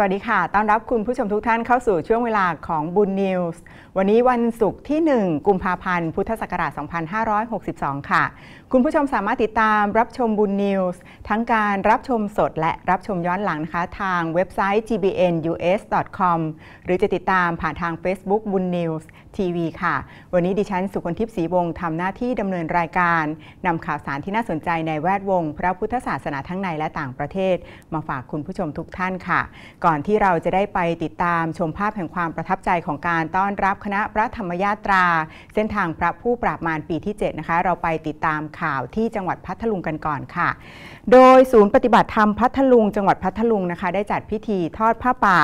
สวัสดีค่ะ ต้อนรับคุณผู้ชมทุกท่านเข้าสู่ช่วงเวลาของบุญนิวส์ วันนี้วันศุกร์ที่ 1 กุมภาพันธ์ พุทธศักราช 2562 ค่ะ คุณผู้ชมสามารถติดตามรับชมบุญนิวส์ทั้งการรับชมสดและรับชมย้อนหลังนะคะ ทางเว็บไซต์ gbnus.com หรือจะติดตามผ่านทาง Facebook บุญนิวส์ ทีวีค่ะ วันนี้ดิฉันสุคนทิพย์ศรีวงศ์ทำหน้าที่ดำเนินรายการนำข่าวสารที่น่าสนใจในแวดวง พระพุทธศาสนาทั้งในและต่างประเทศ มาฝากคุณผู้ชมทุกท่านค่ะ ก่อนที่เราจะได้ไปติดตามชมภาพแห่งความประทับใจของการต้อนรับคณะพระธรรมยาตรา เส้นทางพระผู้ปราบมารปีที่ 7 นะคะ เราไปติดตามข่าวที่จังหวัดพัทลุงกันก่อนค่ะ โดยศูนย์ปฏิบัติธรรมพัทลุง จังหวัดพัทลุงนะคะ ได้จัดพิธีทอดผ้าป่า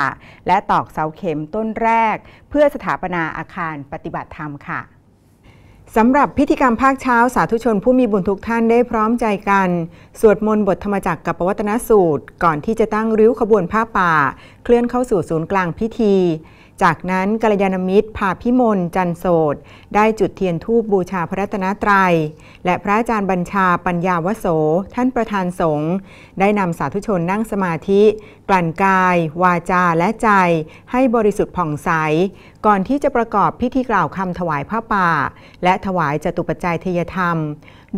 และตอกเสาเข็มต้นแรก เพื่อสถาปนาอาคารปฏิบัติธรรมค่ะสำหรับพิธีกรรมภาคเช้าสาธุชนผู้มีบุญทุกท่านได้พร้อมใจกัน สวดมนต์บทธรรมจักรกับปวัตนสูตร ก่อนที่จะตั้งริ้วขบวนผ้าป่า เคลื่อนเข้าสู่ศูนย์กลางพิธี จากนั้นกัลยาณมิตรพาพิมลจันโสดได้จุดเทียนทูปบูชาพระรัตนตรัย และพระอาจารย์บัญชาปัญญาวโส ท่านประธานสงฆ์ได้นำสาธุชนนั่งสมาธิ กลั่นกาย วาจาและใจ ให้บริสุทธิ์ผ่องใส ก่อนที่จะประกอบพิธีกล่าวคำถวายผ้าป่า และถวายจตุปัจจัยเทยธรรม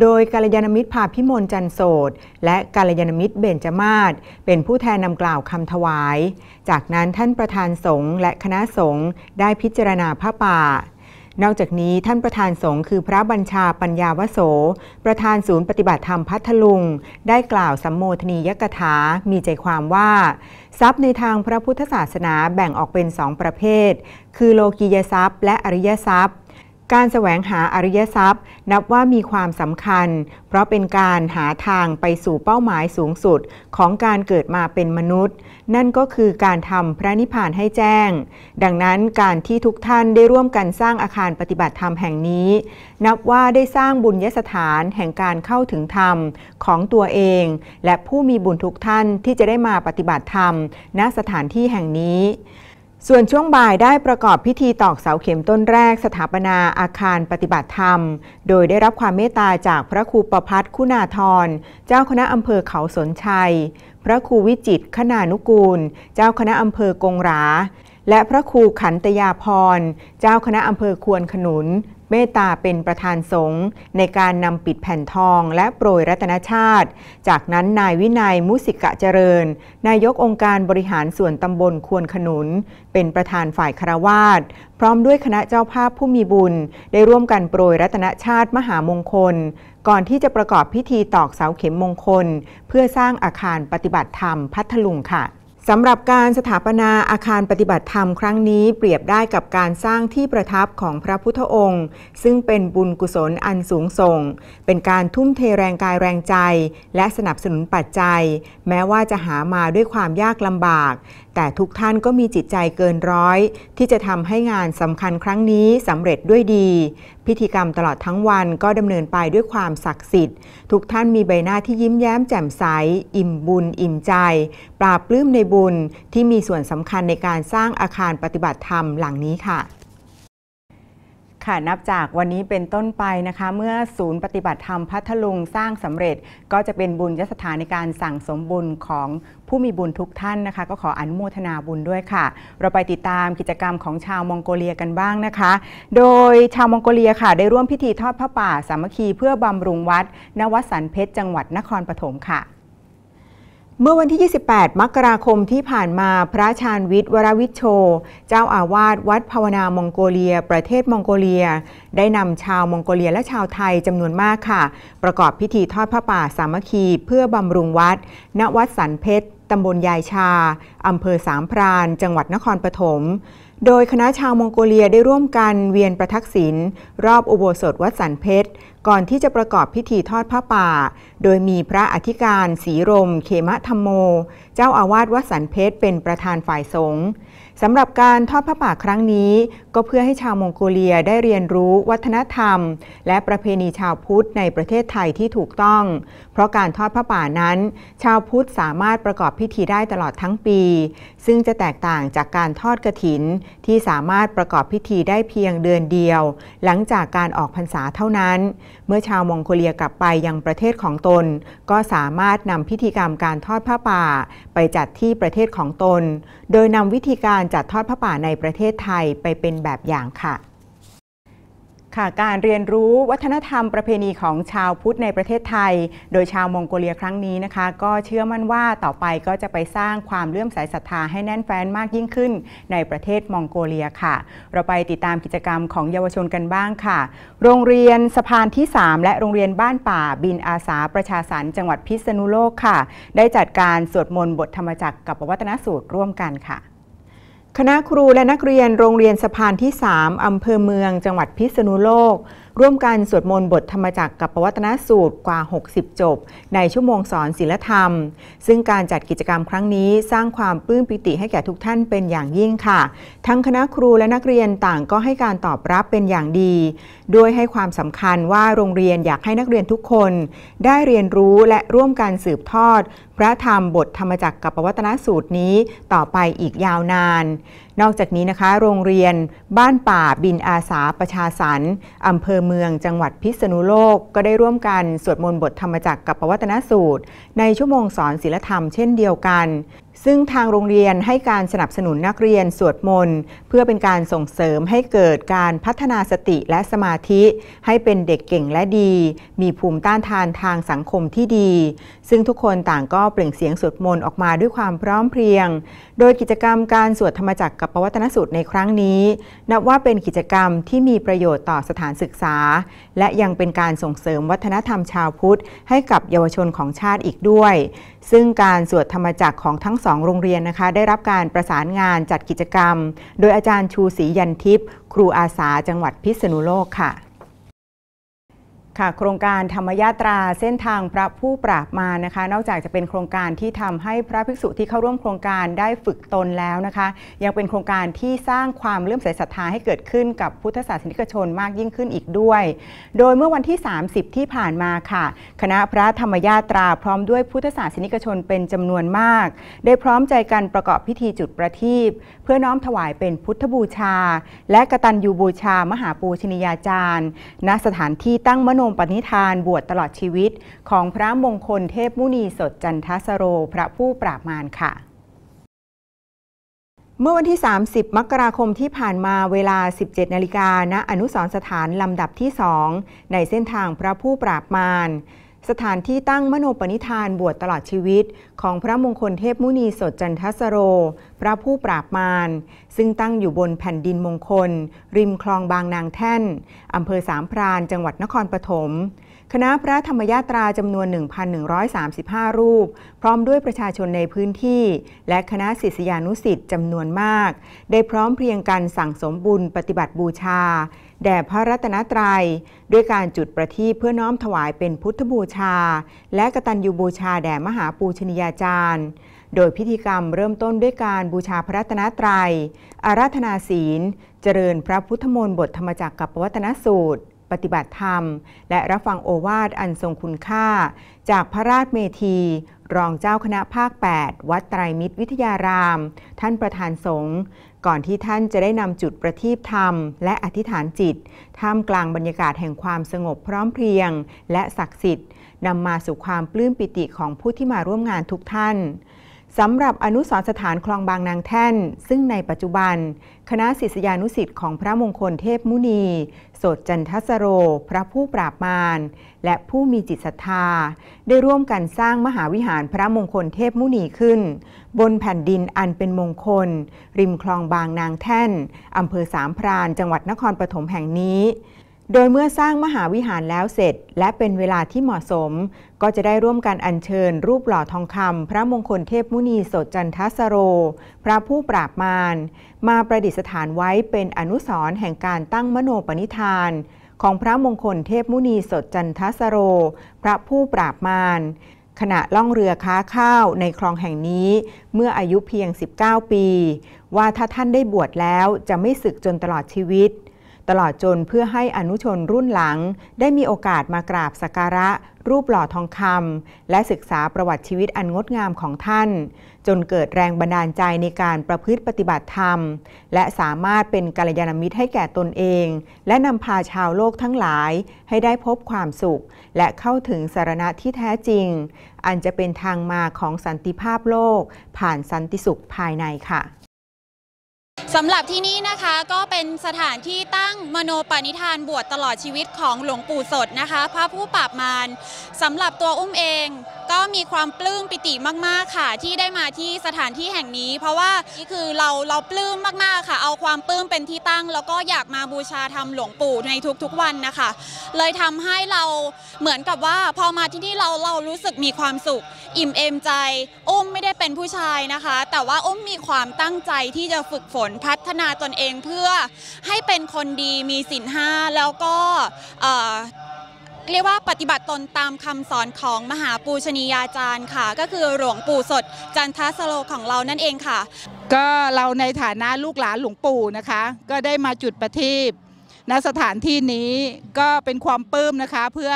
โดยกาลยานมิตรพาพิมลจันโสดและกาลยานมิตรเบญจมาศเป็นผู้แทนนำกล่าวคำถวาย จากนั้นท่านประธานสงฆ์และคณะสงฆ์ได้พิจารณาผ้าป่า นอกจากนี้ท่านประธานสงฆ์คือพระบัญชาปัญญาวโส ประธานศูนย์ปฏิบัติธรรมพัทลุง ได้กล่าวสัมโมทนียกถา มีใจความว่า ทรัพย์ในทางพระพุทธศาสนาแบ่งออกเป็นสองประเภท คือโลกียทรัพย์และอริยทรัพย์ การแสวงหาอริยทรัพย์ นับว่ามีความสำคัญ เพราะเป็นการหาทางไปสู่เป้าหมายสูงสุดของการเกิดมาเป็นมนุษย์ นั่นก็คือการทำพระนิพพานให้แจ้ง ดังนั้นการที่ทุกท่านได้ร่วมกันสร้างอาคารปฏิบัติธรรมแห่งนี้ นับว่าได้สร้างบุญยสถานแห่งการเข้าถึงธรรมของตัวเอง และผู้มีบุญทุกท่านที่จะได้มาปฏิบัติธรรมณสถานที่แห่งนี้ ส่วนช่วงบ่ายได้ประกอบพิธีตอกเสาเข็มต้นแรก สถาปนาอาคารปฏิบัติธรรม โดยได้รับความเมตตาจากพระครูประพัฒน์คุณาธร เจ้าคณะอำเภอเขาสนชัย พระครูวิจิตขนานุกูล เจ้าคณะอำเภอกงรา และพระครูขันตยาพร เจ้าคณะอำเภอควนขนุน เมตตาเป็นประธานสงฆ์ในการนำปิดแผ่นทองและโปรยรัตนชาติ จากนั้นนายวินัยมุสิกะเจริญ นายกองค์การบริหารส่วนตำบลควนขนุน เป็นประธานฝ่ายคารวาสพร้อมด้วยคณะเจ้าภาพผู้มีบุญ ได้ร่วมกันโปรยรัตนชาติมหามงคล ก่อนที่จะประกอบพิธีตอกเสาเข็มมงคล เพื่อสร้างอาคารปฏิบัติธรรมพัทลุงค่ะ สำหรับการสถาปนาอาคารปฏิบัติธรรมครั้งนี้เปรียบได้กับการสร้างที่ประทับของพระพุทธองค์ ซึ่งเป็นบุญกุศลอันสูงส่ง เป็นการทุ่มเทแรงกายแรงใจ และสนับสนุนปัจจัย แม้ว่าจะหามาด้วยความยากลำบาก แต่ทุกท่านก็มีจิตใจเกินร้อย ที่จะทำให้งานสำคัญครั้งนี้สำเร็จด้วยดี พิธีกรรมตลอดทั้งวันก็ดำเนินไปด้วยความศักดิ์สิทธิ์ ทุกท่านมีใบหน้าที่ยิ้มแย้มแจ่มใส อิ่มบุญ อิ่มใจ ปราบปลื้มในบุญที่มีส่วนสำคัญในการสร้างอาคารปฏิบัติธรรมหลังนี้ค่ะ ค่ะนับจากวันนี้เป็นต้นไปนะคะ เมื่อศูนย์ปฏิบัติธรรมพัทลุงสร้างสำเร็จ ก็จะเป็นบุญยสถานในการสั่งสมบุญของผู้มีบุญทุกท่านนะคะ ก็ขออนุโมทนาบุญด้วยค่ะ เราไปติดตามกิจกรรมของชาวมองโกเลียกันบ้างนะคะ โดยชาวมองโกเลียค่ะ ได้ร่วมพิธีทอดพระป่าสามัคคีเพื่อบำรุงวัดณวัดสันเพชรจังหวัดนครปฐมค่ะ เมื่อวันที่ 28 มกราคมที่ผ่านมาพระชาญวิทย์วรวิชโช เจ้าอาวาสวัดภาวนามองโกเลีย ประเทศมองโกเลีย ได้นำชาวมองโกเลียและชาวไทยจำนวนมากค่ะ ประกอบพิธีทอดพระป่าสามัคคีเพื่อบำรุงวัด ณวัดสันเพชรตำบลยายชาอำเภอสามพราน จังหวัดนครปฐม โดยคณะชาวมองโกเลียได้ร่วมกันเวียนประทักษิณรอบอุโบสถวัดสันเพชร ก่อนที่จะประกอบพิธีทอดผ้าป่า โดยมีพระอธิการศรีรม เขมะธรรมโม เจ้าอาวาสวัดสันเพชรเป็นประธานฝ่ายสงฆ์ สำหรับการทอดผ้าป่าครั้งนี้ ก็เพื่อให้ชาวมองโกเลียได้เรียนรู้วัฒนธรรม และประเพณีชาวพุทธในประเทศไทยที่ถูกต้อง เพราะการทอดผ้าป่านั้น ชาวพุทธสามารถประกอบพิธีได้ตลอดทั้งปี ซึ่งจะแตกต่างจากการทอดกระถิน ที่สามารถประกอบพิธีได้เพียงเดือนเดียว หลังจากการออกพรรษาเท่านั้น เมื่อชาวมองโกเลียกลับไปยังประเทศของตน ก็สามารถนำพิธีกรรมการทอดผ้าป่า ไปจัดที่ประเทศของตน โดยนำวิธีการจัดทอดผ้าป่าในประเทศไทยไปเป็นแบบอย่างค่ะค่ะการเรียนรู้วัฒนธรรมประเพณีของชาวพุทธในประเทศไทย โดยชาวมองโกเลียครั้งนี้นะคะ ก็เชื่อมั่นว่าต่อไปก็จะไปสร้างความเลื่อมใสศรัทธาให้แน่นแฟ้นมากยิ่งขึ้นในประเทศมองโกเลียค่ะ เราไปติดตามกิจกรรมของเยาวชนกันบ้างค่ะ โรงเรียนสะพานที่ 3 และโรงเรียนบ้านป่าบินอาสาประชาสรรจังหวัดพิษณุโลกค่ะ ได้จัดการสวดมนต์บทธรรมจักรกับวัฒนสูตรร่วมกันค่ะ คณะครูและนักเรียนโรงเรียนสะพานที่ 3 อำเภอเมือง จังหวัดพิษณุโลก ร่วมกันสวดมนต์บทธรรมจักรกับปวัตนสูตรกว่า 60 จบ ในชั่วโมงสอนศิลธรรม ซึ่งการจัดกิจกรรมครั้งนี้สร้างความปลื้มปิติให้แก่ทุกท่านเป็นอย่างยิ่งค่ะ ทั้งคณะครูและนักเรียนต่างก็ให้การตอบรับเป็นอย่างดี ด้วยให้ความสำคัญว่าโรงเรียนอยากให้นักเรียนทุกคน ได้เรียนรู้และร่วมกันสืบทอด พระธรรมบทธรรมจักรกับปวัตนสูตรนี้ต่อไปอีกยาวนาน นอกจากนี้นะคะ โรงเรียนบ้านป่าบินอาสาประชาสรรอำเภอเมืองจังหวัดพิษณุโลก ก็ได้ร่วมกันสวดมนต์บทธรรมจักรกับปวัตนสูตร ในชั่วโมงสอนศิลธรรมเช่นเดียวกัน ซึ่งทางโรงเรียนให้การสนับสนุนนักเรียนสวดมนต์เพื่อเป็นการส่งเสริมให้เกิดการพัฒนาสติและสมาธิ ให้เป็นเด็กเก่งและดี มีภูมิต้านทานทางสังคมที่ดี ซึ่งทุกคนต่างก็เปล่งเสียงสวดมนต์ออกมาด้วยความพร้อมเพรียง โดยกิจกรรมการสวดธรรมจักรกับปวัตนสูตรในครั้งนี้ นับว่าเป็นกิจกรรมที่มีประโยชน์ต่อสถานศึกษา และยังเป็นการส่งเสริมวัฒนธรรมชาวพุทธ ให้กับเยาวชนของชาติอีกด้วย ซึ่งการสวดธรรมจักรของทั้งสองโรงเรียนนะคะได้รับการประสานงานจัดกิจกรรม โดยอาจารย์ชูศรียันทิพย์ครูอาสาจังหวัดพิษณุโลกค่ะ ค่ะโครงการธรรมยาตราเส้นทางพระผู้ปราบมานะคะ นอกจากจะเป็นโครงการที่ทำให้พระภิกษุที่เข้าร่วมโครงการได้ฝึกตนแล้วนะคะ ยังเป็นโครงการที่สร้างความเลื่อมใสศรัทธาให้เกิดขึ้นกับพุทธศาสนิกชนมากยิ่งขึ้นอีกด้วย โดยเมื่อวันที่ 30 ที่ผ่านมาค่ะ คณะพระธรรมยาตราพร้อมด้วยพุทธศาสนิกชนเป็นจำนวนมาก ได้พร้อมใจกันประกอบพิธีจุดประทีปเพื่อน้อมถวายเป็นพุทธบูชา และกตัญญูบูชามหาปูชนียาจารย์ณสถานที่ตั้งมโนมปณิธานบวชตลอดชีวิต ของพระมงคลเทพมุนีสดจันทสโร พระผู้ปราบมารค่ะเมื่อวันที่ 30 มกราคมที่ผ่านมาเวลา 17 นาฬิกาณอนุสรสถานลำดับที่สองในเส้นทางพระผู้ปราบมาร สถานที่ตั้งมโนปณิธานบวชตลอดชีวิต ของพระมงคลเทพมุนีสดจันทสโร พระผู้ปราบมาร ซึ่งตั้งอยู่บนแผ่นดินมงคล ริมคลองบางนางแท่นอำเภอสามพรานจังหวัดนครปฐม คณะพระธรรมยาตราจำนวน 1,135 รูป พร้อมด้วยประชาชนในพื้นที่ และคณะศิษยานุสิ์จำนวนมาก ได้พร้อมเพรียงกันสั่งสมบุญปฏิบัติบูชา แด่พระรัตนตรยัย ด้วยการจุดประทีปเพื่อน้อมถวายเป็นพุทธบูชา และกตัญญูบูชาแด่มหาปูชนียาจารย์ โดยพิธีกรรมเริ่มต้นด้วยการบูชาพระรัตนตรยัย อาราธนาศีล เจริญพระพุทธมนต์บทธรรมจักรกับวัตนสูตร ปฏิบัติธรรม และรับฟังโอวาทอันทรงคุณค่า จากพระราชเมธี รองเจ้าคณะภาค 8 วัดไตรมิตรวิทยาราม ท่านประธานสงฆ์ก่อนที่ท่านจะได้นำจุดประทีปธรรม และอธิษฐานจิต ท่ามกลางบรรยากาศแห่งความสงบพร้อมเพรียง และศักดิ์สิทธิ์นำมาสู่ความปลื้มปิติของผู้ที่มาร่วมงานทุกท่าน สำหรับอนุสรสถานคลองบางนางแท่น ซึ่งในปัจจุบัน คณะศิษยานุสิ์ของพระมงคลเทพมุนี โสดจันทสโร พระผู้ปราบมาร และผู้มีจิตศรัทธา ได้ร่วมกันสร้างมหาวิหารพระมงคลเทพมุนีขึ้น บนแผ่นดินอันเป็นมงคล ริมคลองบางนางแท่นอำเภอสามพรานจังหวัดนครปฐมแห่งนี้ โดยเมื่อสร้างมหาวิหารแล้วเสร็จ และเป็นเวลาที่เหมาะสม ก็จะได้ร่วมกันอัญเชิญ รูปหล่อทองคำพระมงคลเทพมุนีสดจันทสโร พระผู้ปราบมาร มาประดิษฐานไว้เป็นอนุสรณ์แห่งการตั้งมโนปณิธาน ของพระมงคลเทพมุนีสดจันทสโร พระผู้ปราบมารขณะล่องเรือค้าข้าวในคลองแห่งนี้เมื่ออายุเพียง 19 ปี ว่าถ้าท่านได้บวชแล้วจะไม่สึกจนตลอดชีวิต ตลอดจนเพื่อให้อนุชนรุ่นหลัง ได้มีโอกาสมากราบสักการะ รูปหล่อทองคำและศึกษาประวัติชีวิตอันงดงามของท่าน จนเกิดแรงบันดาลใจในการประพฤติปฏิบัติธรรม และสามารถเป็นกัลยาณมิตรให้แก่ตนเอง และนำพาชาวโลกทั้งหลายให้ได้พบความสุข และเข้าถึงสารณะที่แท้จริง อันจะเป็นทางมาของสันติภาพโลก ผ่านสันติสุขภายในค่ะ สำหรับที่นี่นะคะก็เป็นสถานที่ตั้งมโนปณิธานบวชตลอดชีวิตของหลวงปู่สดนะคะ พระผู้ปราบมารสำหรับตัวอุ้มเองก็มีความปลื้มปิติมาก ๆ ค่ะ ที่ได้มาที่สถานที่แห่งนี้ เพราะว่านี่คือเราเราปลื้มมาก ๆ ค่ะ เอาความปลื้มเป็นที่ตั้ง แล้วก็อยากมาบูชาธรรมหลวงปู่ในทุกๆวันนะคะ เลยทำให้เราเหมือนกับว่าพอมาที่นี่เราเรารู้สึกมีความสุข อิ่มเอมใจ อุ้มไม่ได้เป็นผู้ชายนะคะ แต่ว่าอุ้มมีความตั้งใจที่จะฝึกฝนพัฒนาตนเองเพื่อให้เป็นคนดีมีศีลห้าแล้วก็เเรียกว่าปฏิบัติตนตามคำสอนของมหาปูชนียาจารย์ค่ะ ก็คือหลวงปู่สดจันทสโลของเรานั่นเองค่ะ ก็เราในฐานะลูกหลานหลวงปู่นะคะ ก็ได้มาจุดประทีปณสถานที่นี้ก็เป็นความปลื้มนะคะ เพื่อ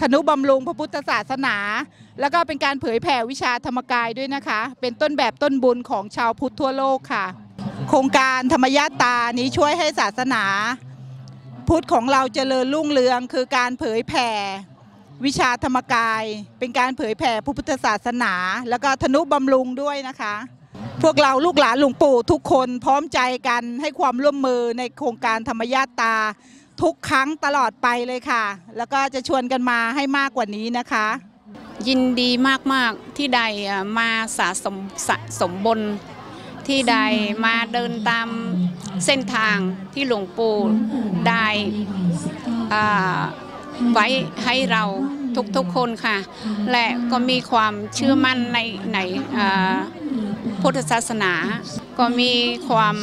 ธนุบำรุงพระพุทธศาสนา แล้วก็เป็นการเผยแผ่วิชาธรรมกายด้วยนะคะ เป็นต้นแบบต้นบุญของชาวพุทธทั่วโลกค่ะ โครงการธรรมญาตานี้ช่วยให้ศาสนาพุทธของเราเจริญรุ่งเรือง คือการเผยแผ่วิชาธรรมกาย เป็นการเผยแผ่พระพุทธศาสนา แล้วก็ธนุบำรุงด้วยนะคะ พวกเราลูกหลานหลวงปู่ทุกคนพร้อมใจกันให้ความร่วมมือในโครงการธรรมญาตา ทุกครั้งตลอดไปเลยค่ะ แล้วก็จะชวนกันมาให้มากกว่านี้นะคะ ยินดีมาก ๆ ที่ใดอะมาสะสมสะสมบน ที่ใดมาเดินตามเส้นทางที่หลวงปู่ได้ไว้ให้เราทุกๆคนค่ะ และก็มีความเชื่อมั่นในในพุทธศาสนา ก็มีความ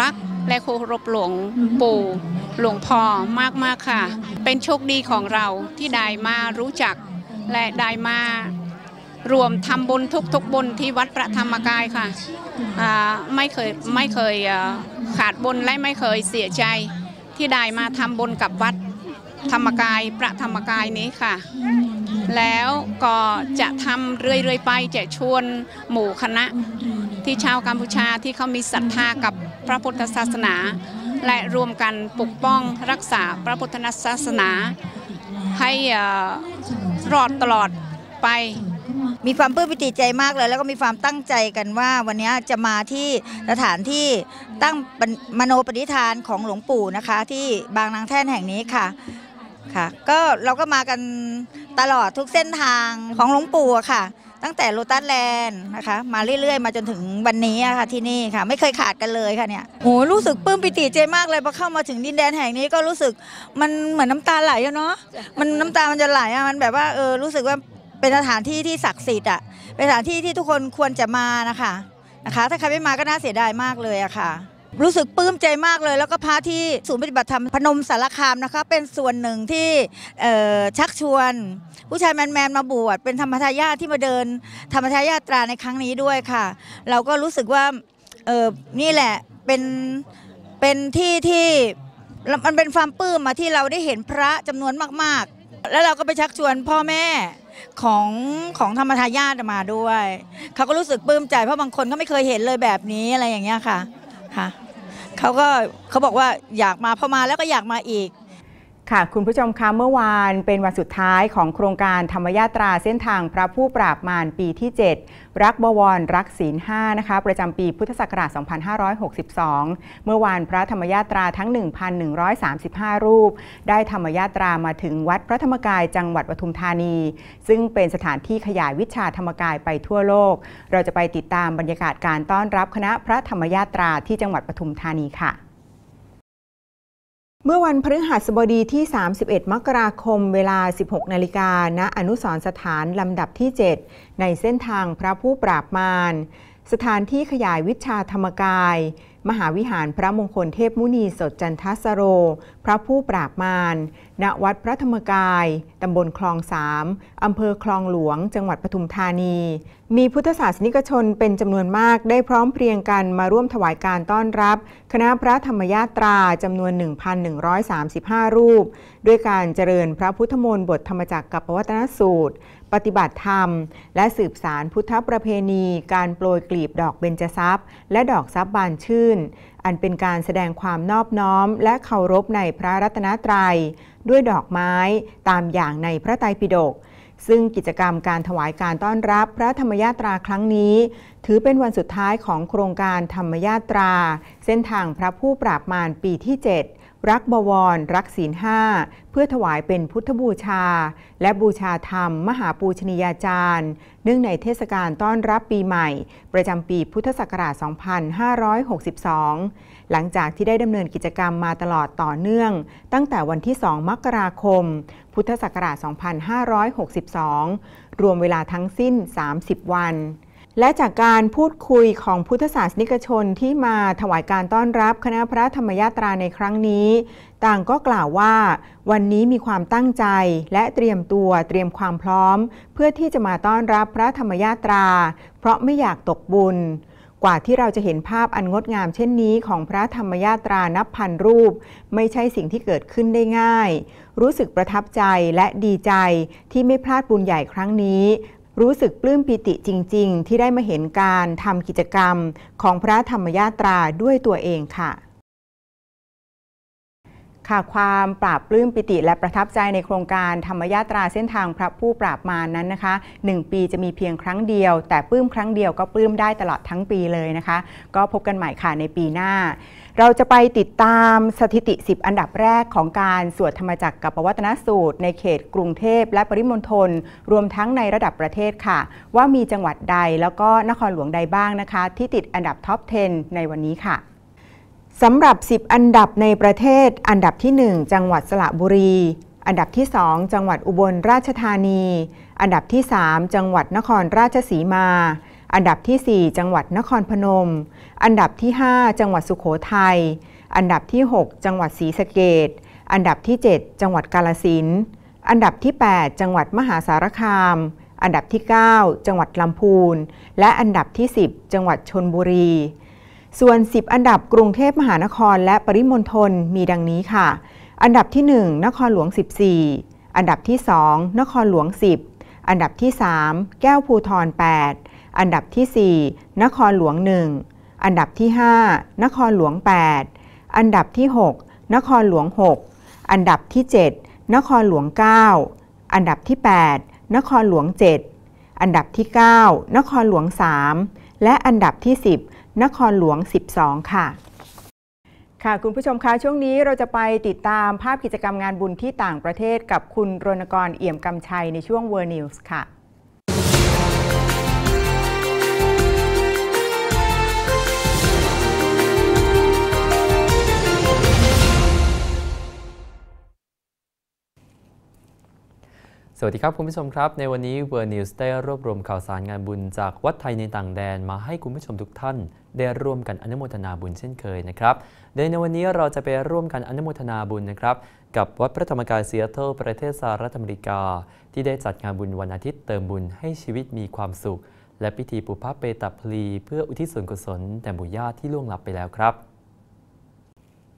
รักและเคารพหลวงปู่หลวงพ่อมากๆค่ะ เป็นโชคดีของเราที่ได้มารู้จักและได้มา รวมทำบุญทุกๆบุญที่วัดพระธรรมกายค่ะอ่าไม่เคยไม่เคยเอ่อขาดบุญและไม่เคยเสียใจที่ได้มาทำบุญกับวัดธรรมกายพระธรรมกายนี้ค่ะ แล้วก็จะทำเรื่อยๆไปจะชวนหมู่คณะที่ชาวกัมพูชาที่เขามีศรัทธากับพระพุทธศาสนา และรวมกันปกป้องรักษาพระพุทธศาสนา ให้เอ่อรอดตลอดไป มีความปลื้มปิติใจมากเลย แล้วก็มีความตั้งใจกันว่าวันนี้จะมาที่สถานที่ตั้งมโนปณิธานของหลวงปู่นะคะ ที่บางนางแท่นแห่งนี้ค่ะค่ะ ก็เราก็มากันตลอดทุกเส้นทางของหลวงปู่ค่ะ ตั้งแต่โลตัสแลนด์นะคะ มาเรื่อยๆ มาจนถึงวันนี้ค่ะที่นี่ค่ะ ไม่เคยขาดกันเลยค่ะเนี่ยโหรู้สึกปลื้มปิติใจมากเลยพอเข้ามาถึงดินแดนแห่งนี้ก็รู้สึกมันเหมือนน้ำตาไหลเนาะมันน้ำตามันจะไหลอะมันแบบว่าเออรู้สึกว่า เป็นสถานที่ที่ศักดิ์สิทธิ์อะเป็นสถานที่ที่ทุกคนควรจะมานะคะนะคะ ถ้าใครไม่มาก็น่าเสียดายมากเลยอะค่ะ รู้สึกปลื้มใจมากเลย แล้วก็พระที่ศูนย์ปฏิบัติธรรมพนมสารคามนะคะ เป็นส่วนหนึ่งที่ชักชวน ผู้ชายแมนๆมาบวชเป็นธรรมทายาทที่มาเดิน ธรรมทายาตราในครั้งนี้ด้วยค่ะ เราก็รู้สึกว่านี่แหละเป็นเป็นที่ที่มันเป็นความปลื้มมาที่เราได้เห็นพระจำนวนมาก ๆ แล้วเราก็ไปชักชวนพ่อแม่ ของของธรรมทายาทมาด้วยเขาก็รู้สึกปลื้มใจเพราะบางคนก็ไม่เคยเห็นเลยแบบนี้อะไรอย่างเงี้ยค่ะค่ะเขาก็เขาบอกว่าอยากมาพอมาแล้วก็อยากมาอีก ค่ะคุณผู้ชมคะเมื่อวานเป็นวันสุดท้ายของโครงการธรรมยาตราเส้นทางพระผู้ปราบมารปีที่ 7 รักบวรรักศีล5นะคะประจำปีพุทธศักราช 2562 เมื่อวานพระธรรมยาตราทั้ง 1,135 รูป ได้ธรรมยาตรามาถึงวัดพระธรรมกายจังหวัดปทุมธานี ซึ่งเป็นสถานที่ขยายวิชาธรรมกายไปทั่วโลก เราจะไปติดตามบรรยากาศการต้อนรับคณะพระธรรมยาตราที่จังหวัดปทุมธานีค่ะ เมื่อวันพฤหัสบดีที่ 31 มกราคม เวลา 16 นาฬิกา ณ อนุสรณ์สถานลำดับที่ 7 ในเส้นทางพระผู้ปราบมาร สถานที่ขยายวิชาธรรมกาย มหาวิหารพระมงคลเทพมุนีสดจันทสโร พระผู้ปราบมารณวัดพระธรรมกาย ตำบลคลองสามอำเภอคลองหลวง จังหวัดปทุมธานี มีพุทธศาสนิกชนเป็นจำนวนมากได้พร้อมเพรียงกันมาร่วมถวายการต้อนรับ คณะพระธรรมยาตราจำนวน 1,135 รูป ด้วยการเจริญพระพุทธมนต์บทธรรมจักรกับปวัตนสูตร ปฏิบัติธรรม และสืบสารพุทธประเพณี การโปรยกลีบดอกเบญจทรัพย์ และดอกทรัพย์บานชื่น อันเป็นการแสดงความนอบน้อม และเคารพในพระรัตนตรัย ด้วยดอกไม้ตามอย่างในพระไตรปิฎกซึ่งกิจกรรมการถวายการต้อนรับพระธรรมยาตราครั้งนี้ ถือเป็นวันสุดท้ายของโครงการธรรมยาตรา เส้นทางพระผู้ปราบมารปีที่ 7 รักบวร รักศีลห้า เพื่อถวายเป็นพุทธบูชา และบูชาธรรม มหาปูชนียาจารย์ เนื่องในเทศกาลต้อนรับปีใหม่ ประจำปีพุทธศักราช 2562 หลังจากที่ได้ดำเนินกิจกรรมมาตลอดต่อเนื่อง ตั้งแต่วันที่ 2 มกราคม พุทธศักราช 2562 รวมเวลาทั้งสิ้น 30 วัน และจากการพูดคุยของพุทธศาสนิกชนที่มาถวายการต้อนรับคณะพระธรรมยาตราในครั้งนี้ ต่างก็กล่าวว่า วันนี้มีความตั้งใจและเตรียมตัวเตรียมความพร้อม เพื่อที่จะมาต้อนรับพระธรรมยาตรา เพราะไม่อยากตกบุญ กว่าที่เราจะเห็นภาพอันงดงามเช่นนี้ของพระธรรมยาตรานับพันรูป ไม่ใช่สิ่งที่เกิดขึ้นได้ง่าย รู้สึกประทับใจและดีใจที่ไม่พลาดบุญใหญ่ครั้งนี้ รู้สึกปลื้มปิติจริง ๆ ที่ได้มาเห็นการทำกิจกรรมของพระธรรมยาตราด้วยตัวเองค่ะ ค่ะความปราบปลื้มปิติและประทับใจในโครงการธรรมยาตราเส้นทางพระผู้ปราบมารนนั้นนะคะ 1 ปีจะมีเพียงครั้งเดียว แต่ปลื้มครั้งเดียวก็ปลื้มได้ตลอดทั้งปีเลยนะคะ ก็พบกันใหม่ค่ะในปีหน้า เราจะไปติดตามสถิติ 10 อันดับแรกของการสวดธรรมจักรกับปวัตนสูตร ในเขตกรุงเทพและปริมณฑลรวมทั้งในระดับประเทศค่ะ ว่ามีจังหวัดใดแล้วก็นครหลวงใดบ้างนะคะ ที่ติดอันดับท็อป 10 ในวันนี้ค่ะ สำหรับ 10 อันดับในประเทศ อันดับที่ 1 จังหวัดสระบุรี อันดับที่ 2 จังหวัดอุบลราชธานี อันดับที่ 3 จังหวัดนครราชสีมา อันดับที่ 4 จังหวัดนครพนม อันดับที่ 5 จังหวัดสุโขทัย อันดับที่ 6 จังหวัดศรีสะเกดอันดับที่ 7 จังหวัดกาลสิน อันดับที่ 8 จังหวัดมหาสารคาม อันดับที่ 9 จังหวัดลำพูน และอันดับที่ 10 จังหวัดชนบุรี ส่วน 10 อันดับกรุงเทพมหานครและปริมณฑลมีดังนี้ค่ะ อันดับที่ 1 นครหลวง 14 อันดับที่ 2 นครหลวง 10 อันดับที่ 3 แก้วภูทร 8 อันดับที่ 4 นครหลวง 1 อันดับที่ 5 นครหลวง 8 อันดับที่ 6 นครหลวง 6 อันดับที่ 7 นครหลวง 9 อันดับที่ 8 นครหลวง 7 อันดับที่ 9 นครหลวง 3 และอันดับที่ 10 นครหลวง 12 ค่ะ ค่ะ คุณผู้ชมคะช่วงนี้เราจะไปติดตามภาพกิจกรรมงานบุญที่ต่างประเทศกับคุณรณกรเอี่ยมกำชัยในช่วงเวอร์นิวส์ค่ะ สวัสดีครับคุณผู้ชมครับ ในวันนี้ World News ได้รวบรวมข่าวสารงานบุญจากวัดไทยในต่างแดนมาให้คุณผู้ชมทุกท่าน ได้ร่วมกันอนุโมทนาบุญเช่นเคยนะครับโดยในวันนี้เราจะไปร่วมกันอนุโมทนาบุญนะครับ กับวัดพระธรรมกายซีแอตเทิลประเทศสหรัฐอเมริกา ที่ได้จัดงานบุญวันอาทิตย์เติมบุญให้ชีวิตมีความสุข และพิธีปุพพะเปตพลี เพื่ออุทิศส่วนกุศลแด่หมู่ญาที่ล่วงลับไปแล้วครับ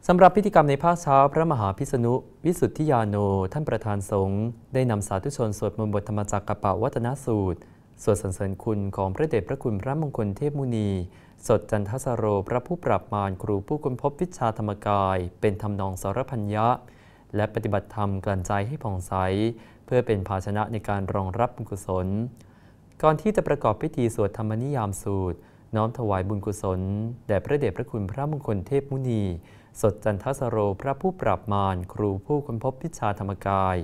สำหรับพิธีกรรมในภาคเช้า พระมหาพิษณุ วิสุทธิยาโน ท่านประธานสงฆ์ได้นำสาธุชนสวดมนต์บทธรรมจักรกะปะวัตนสูตร สวดสรรเสริญคุณของพระเดชพระคุณพระมงคลเทพมุนี สดจันทสโร พระผู้ปราบมารครูผู้ค้นพบวิชาธรรมกาย เป็นธรรมนองสารพัญญะ และปฏิบัติธรรมกลั่นใจให้ผ่องใส เพื่อเป็นภาชนะในการรองรับบุญกุศล ก่อนที่จะประกอบพิธีสวดธรรมนิยามสูตร น้อมถวายบุญกุศลแด่พระเดชพระคุณพระมงคลเทพมุนี สดจันทสโรพระผู้ปราบมารครูผู้ค้นพบวิชาธรรมกาย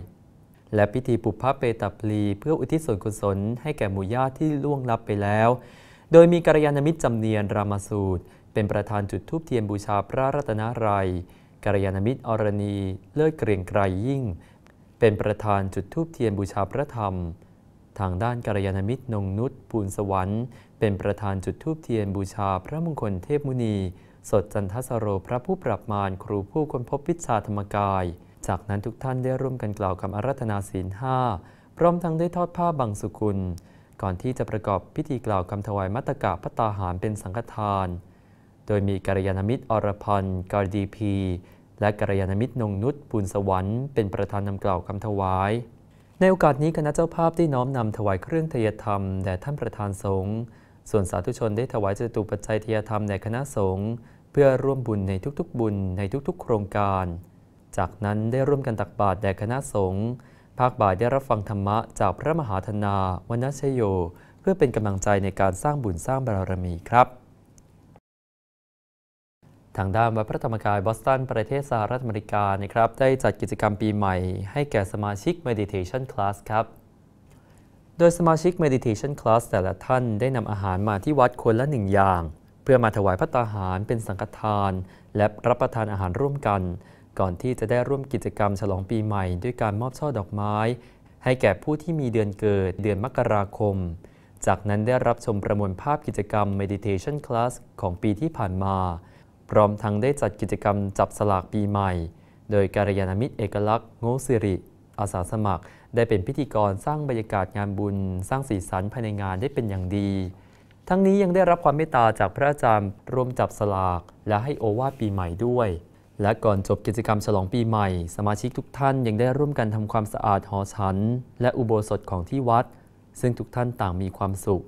และพิธีปุพพเปตปลีเพื่ออุทิศส่วนกุศลให้แก่หมู่ญาติที่ล่วงลับไปแล้ว โดยมีกัลยาณมิตรจำเนียนรามาสูตร เป็นประธานจุดธูปเทียนบูชาพระรัตนารัยกัลยาณมิตรอรณี เลิศเกรียงไกรยิ่ง เป็นประธานจุดธูปเทียนบูชาพระธรรม ทางด้านกัลยาณมิตรนงนุษปูนสวรรค์ เป็นประธานจุดธูปเทียนบูชาพระมงคลเทพมุนี สดจันทสโรพระผู้ปราบมารครูผู้ค้นพบวิชาธรรมกาย จากนั้นทุกท่านได้ร่วมกันกล่าวคำอารัธนาศีลห้าพร้อมทั้งได้ทอดผ้าบังสุกุล ก่อนที่จะประกอบพิธีกล่าวคำถวายมัตตกะพัตตาหารเป็นสังฆทาน โดยมีกัลยาณมิตรอรพันธ์การดีพี และกัลยาณมิตรนงนุชปุณสวรรค์เป็นประธานนำกล่าวคำถวาย ในโอกาสนี้คณะเจ้าภาพได้น้อมนำถวายเครื่องทยธรรมแด่ท่านประธานสงฆ์ส่วนสาธุชนได้ถวายจตุปัจจัยทยธรรมแด่คณะสงฆ์ เพื่อร่วมบุญในทุกๆ บุญในทุกๆ โครงการ จากนั้นได้ร่วมกันตักบาตรแด่คณะสงฆ์ภาคบ่ายได้รับฟังธรรมะจากพระมหาธนาวนชโย เพื่อเป็นกำลังใจในการสร้างบุญสร้างบารมีครับ ทางด้านวัดพระธรรมกายบอสตันประเทศสหรัฐอเมริกานะครับได้จัดกิจกรรมปีใหม่ ให้แก่สมาชิก Meditation Class ครับ โดยสมาชิก Meditation Class แต่ละท่านได้นำอาหารมาที่วัดคนละหนึ่งอย่าง พื่อมาถวายพระตาหารเป็นสังฆทาน และรับประทานอาหารร่วมกัน ก่อนที่จะได้ร่วมกิจกรรมฉลองปีใหม่ ด้วยการมอบช่อดอกไม้ ให้แก่ผู้ที่มีเดือนเกิดเดือนมกราคม จากนั้นได้รับชมประมวลภาพกิจกรรม Meditation Class ของปีที่ผ่านมา พร้อมทั้งได้จัดกิจกรรมจับสลากปีใหม่ โดยการยานมิตรเอกลักษณ์โงสิริ อาสาสมัคร ได้เป็นพิธีกรสร้างบรรยากาศงานบุญ สร้างสีสันภายในงานได้เป็นอย่างดี ทั้งนี้ยังได้รับความเมตตาจากพระอาจารย์ร่วมจับสลาก และให้โอวาทปีใหม่ด้วย และก่อนจบกิจกรรมฉลองปีใหม่ สมาชิกทุกท่านยังได้ร่วมกันทำความสะอาดหอฉัน และอุโบสถของที่วัด ซึ่งทุกท่านต่างมีความสุข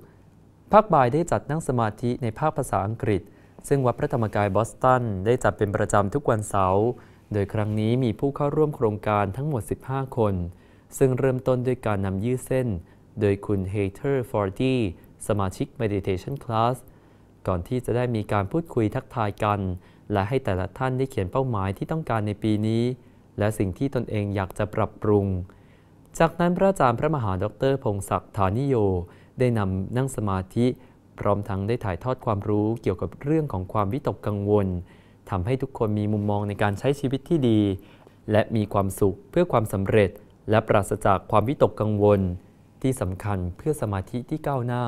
ภาคบ่ายได้จัดนั่งสมาธิในภาคภาษาอังกฤษ ซึ่งวัดพระธรรมกายบอสตันได้จัดเป็นประจำทุกวันเสาร์โดยครั้งนี้มีผู้เข้าร่วมโครงการทั้งหมด 15 คน ซึ่งเริ่มต้นด้วยการนำยืดเส้น โดยคุณเฮเ t อร์ฟอร์ดี สมาชิก Meditation Class ก่อนที่จะได้มีการพูดคุยทักทายกัน และให้แต่ละท่านได้เขียนเป้าหมายที่ต้องการในปีนี้ และสิ่งที่ตนเองอยากจะปรับปรุง จากนั้นพระอาจารย์พระมหาดรพงศักดิ์ฐานิโย ได้นำนั่งสมาธิพร้อมทั้งได้ถ่ายทอดความรู้เกี่ยวกับเรื่องของความวิตกกังวลทำให้ทุกคนมีมุมมองในการใช้ชีวิตที่ดี และมีความสุขเพื่อความสำเร็จ และปราศจากความวิตกกังวล ที่สำคัญเพื่อสมาธิที่ก้าวหน้า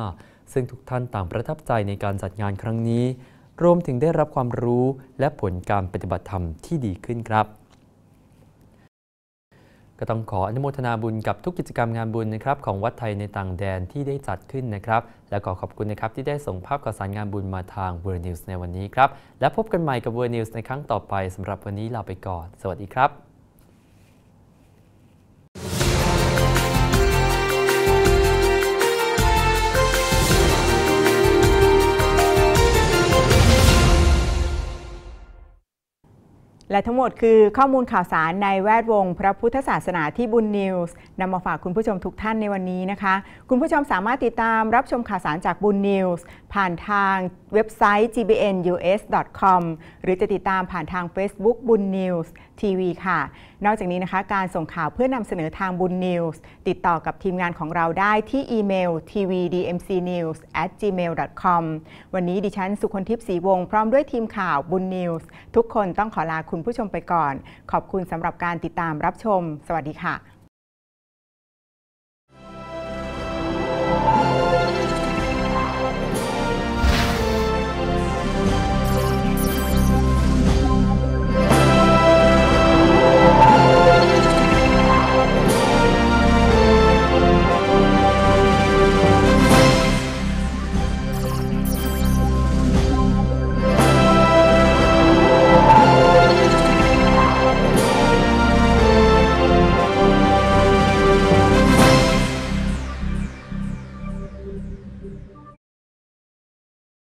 ซึ่งทุกท่านต่างประทับใจในการจัดงานครั้งนี้ รวมถึงได้รับความรู้และผลการปฏิบัติธรรมที่ดีขึ้นครับก็ต้องขออนุโมทนาบุญกับทุกกิจกรรมงานบุญนะครับของวัดไทยในต่างแดนที่ได้จัดขึ้นนะครับ และขอขอบคุณนะครับที่ได้ส่งภาพข่าวสารงานบุญมาทาง w o r l d News ในวันนี้ครับ และพบกันใหม่กับ w o r l d News ในครั้งต่อไปสำหรับวันนี้ลาไปก่อน สวัสดีครับ และทั้งหมดคือข้อมูลข่าวสารในแวดวง พระพุทธศาสนาที่บุญนิวส์นำมาฝากคุณผู้ชมทุกท่านในวันนี้นะคะ คุณผู้ชมสามารถติดตามรับชมข่าวสารจากบุญนิวส์ผ่านทางเว็บไซต์ gbnus.com หรือจะติดตามผ่านทาง Facebook บุญนิวส์ทีวีค่ะ นอกจากนี้นะคะ การส่งข่าวเพื่อนำเสนอทางบุญนิวส์ติดต่อกับทีมงานของเราได้ที่อีเมล tvdmcnews@gmail.com วันนี้ดิฉันสุคนทิพย์ศรีวงศ์พร้อมด้วยทีมข่าวบุญนิวส์ทุกคนต้องขอลาคุณผู้ชมไปก่อน ขอบคุณสำหรับการติดตามรับชม สวัสดีค่ะ